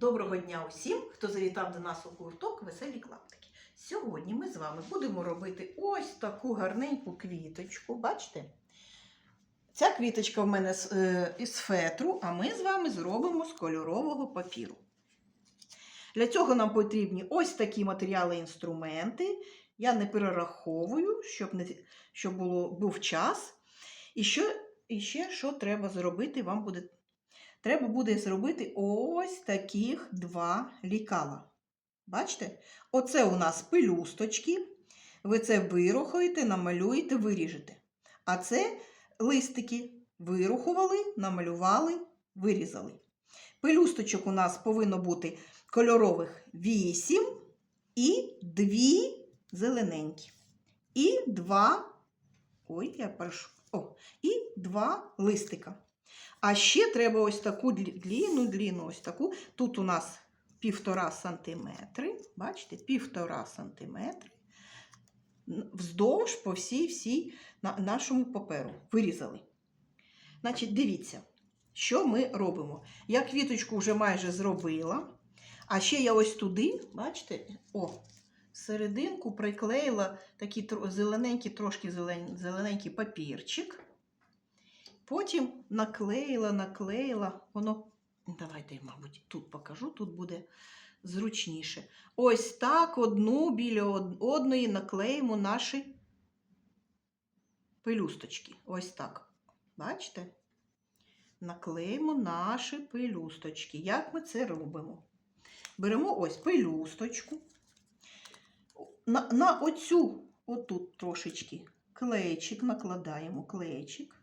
Доброго дня усім, хто завітав до нас у гурток Веселі клаптики. Сьогодні ми з вами будемо робити ось таку гарненьку квіточку. Бачите? Ця квіточка в мене з, е, із фетру, а ми з вами зробимо з кольорового папіру. Для цього нам потрібні ось такі матеріали інструменти. Я не перераховую, щоб, не, щоб було, був час. І, що, і ще що треба зробити, вам буде треба буде зробити ось таких два лікала. Бачите? Оце у нас пелюсточки. Ви це вирухаєте, намалюєте, виріжете. А це листики вирухували, намалювали, вирізали. Пелюсточок у нас повинно бути кольорових 8 і 2 зелененькі. І 2, ой, я перш... О, і 2 листика. А ще треба ось таку дліну, дліну, ось таку. Тут у нас півтора сантиметри. Бачите, півтора сантиметри. Вздовж по всій всій нашому паперу. Вирізали. Значить, дивіться, що ми робимо. Я квіточку вже майже зробила. А ще я ось туди, бачите, о, серединку приклеїла такий зелененький, трошки зелененький папірчик. Потім наклеїла, наклеїла, воно, давайте, мабуть, тут покажу, тут буде зручніше. Ось так одну біля одної наклеїмо наші пелюсточки. Ось так. Бачите? Наклеїмо наші пелюсточки. Як ми це робимо? Беремо ось пелюсточку. На, на оцю, отут трошечки, клейчик накладаємо клейчик.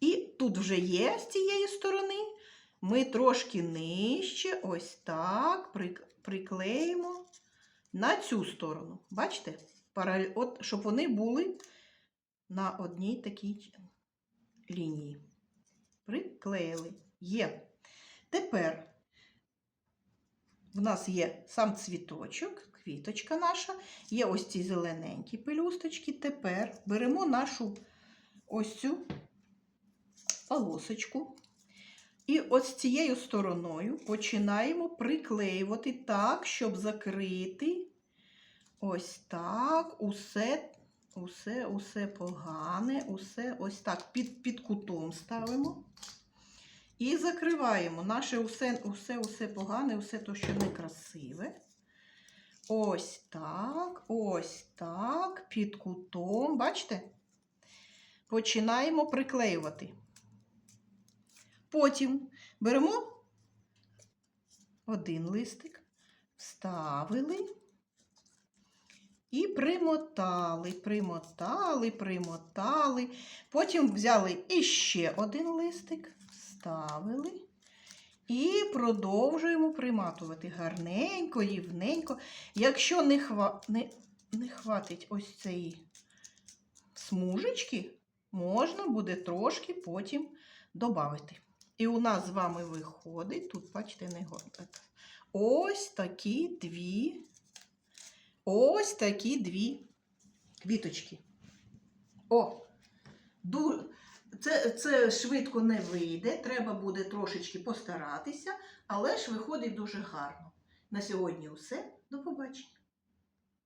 І тут вже є з цієї сторони. Ми трошки нижче, ось так, приклеїмо на цю сторону. Бачите? От, щоб вони були на одній такій лінії. Приклеїли. Є. Тепер в нас є сам цвіточок, квіточка наша, є ось ці зелененькі пелюсточки. Тепер беремо нашу ось цю полосочку. І ось цією стороною починаємо приклеювати так, щоб закрити ось так, усе, усе, усе погане, усе ось так під, під кутом ставимо. І закриваємо наше усе, усе, усе погане, усе то, що некрасиве. Ось так, ось так, під кутом. Бачите? Починаємо приклеювати. Потім беремо один листик, вставили і примотали, примотали, примотали. Потім взяли іще один листик, вставили і продовжуємо приматувати гарненько, рівненько. Якщо не, хва... не, не хватить ось цієї смужечки, можна буде трошки потім додати. І у нас з вами виходить, тут, бачите, не гордать. Ось такі дві, ось такі дві квіточки. О, це, це швидко не вийде, треба буде трошечки постаратися, але ж виходить дуже гарно. На сьогодні все. До побачення.